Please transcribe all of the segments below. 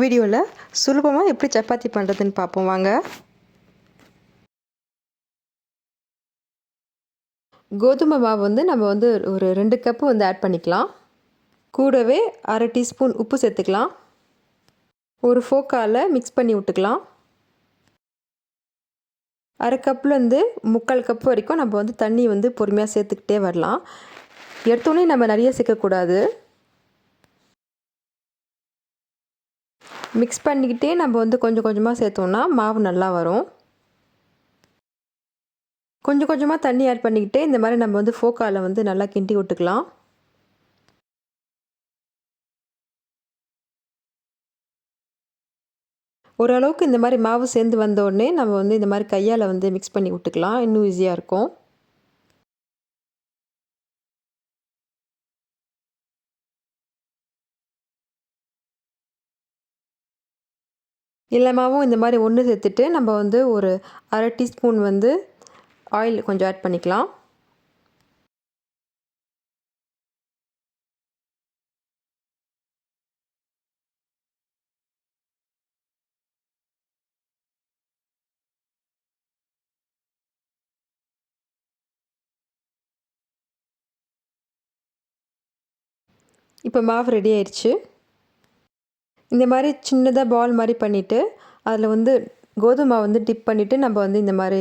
வீடியோவில் சுலபமாக எப்படி சப்பாத்தி பண்ணுறதுன்னு பார்ப்போம் வாங்க. கோதுமை மாவு வந்து நம்ம வந்து ஒரு ரெண்டு கப்பு வந்து ஆட் பண்ணிக்கலாம். கூடவே அரை டீஸ்பூன் உப்பு சேர்த்துக்கலாம். ஒரு ஃபோக்கால் மிக்ஸ் பண்ணி விட்டுக்கலாம். அரை கப்லேருந்து முக்கால் கப் வரைக்கும் நம்ம வந்து தண்ணி வந்து பொறுமையாக சேர்த்துக்கிட்டே வரலாம். எடுத்தோடனே நம்ம நிறைய சேர்க்கக்கூடாது. மிக்ஸ் பண்ணிக்கிட்டே நம்ம வந்து கொஞ்சம் கொஞ்சமாக சேர்த்தோம்னா மாவு நல்லா வரும். கொஞ்சம் கொஞ்சமாக தண்ணி ஆட் பண்ணிக்கிட்டே இந்த மாதிரி நம்ம வந்து ஃபோக்காவில் வந்து நல்லா கிண்டி விட்டுக்கலாம். ஓரளவுக்கு இந்த மாதிரி மாவு சேர்ந்து வந்தோடனே நம்ம வந்து இந்த மாதிரி கையால் வந்து மிக்ஸ் பண்ணி விட்டுக்கலாம். இன்னும் ஈஸியாக இருக்கும். எல்லாமாவும் இந்த மாதிரி ஒன்று சேர்த்துட்டு நம்ம வந்து ஒரு அரை டீஸ்பூன் வந்து ஆயில் கொஞ்சம் ஆட் பண்ணிக்கலாம். இப்போ மாவு ரெடி ஆயிடுச்சு இந்த மாதிரி சின்னதாக பால் மாதிரி பண்ணிவிட்டு அதில் வந்து கோதுமை வந்து டிப் பண்ணிவிட்டு நம்ம வந்து இந்த மாதிரி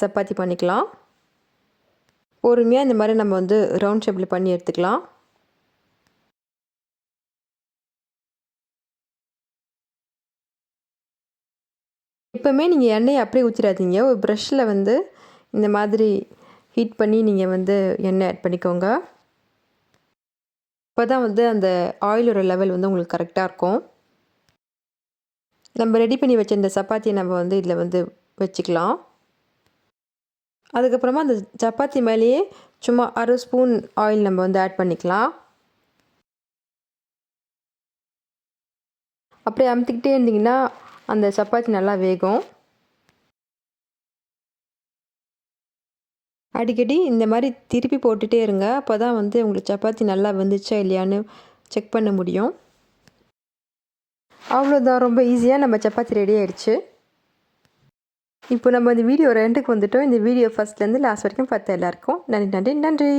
சப்பாத்தி பண்ணிக்கலாம். பொறுமையாக இந்த மாதிரி நம்ம வந்து ரவுண்ட் ஷேப்பில் பண்ணி எடுத்துக்கலாம். எப்போவுமே நீங்கள் எண்ணெயை அப்படியே ஊற்றிடாதீங்க ஒரு ப்ரஷ்ஷில் வந்து இந்த மாதிரி ஹீட் பண்ணி நீங்கள் வந்து எண்ணெய் ஆட் பண்ணிக்கோங்க. அப்போ தான் வந்து அந்த ஆயிலோட லெவல் வந்து உங்களுக்கு கரெக்டாக இருக்கும். நம்ம ரெடி பண்ணி வச்ச இந்த சப்பாத்தியை நம்ம வந்து இதில் வந்து வச்சுக்கலாம். அதுக்கப்புறமா அந்த சப்பாத்தி மேலேயே சும்மா அரை ஸ்பூன் ஆயில் நம்ம வந்து ஆட் பண்ணிக்கலாம். அப்படியே அமுத்திக்கிட்டே இருந்திங்கன்னா அந்த சப்பாத்தி நல்லா வேகும். அடிக்கடி இந்த மாதிரி திருப்பி போட்டுகிட்டே இருங்க. அப்போ தான் வந்து உங்களுக்கு சப்பாத்தி நல்லா வந்துச்சா இல்லையான்னு செக் பண்ண முடியும். அவ்வளோதான் ரொம்ப ஈஸியாக நம்ம சப்பாத்தி ரெடி ஆயிடுச்சு. இப்போ நம்ம இந்த வீடியோ ரெண்டுக்கு வந்துட்டோம். இந்த வீடியோ ஃபஸ்ட்லேருந்து லாஸ்ட் வரைக்கும் பார்த்த எல்லாருக்கும் நன்றி நன்றி நன்றி.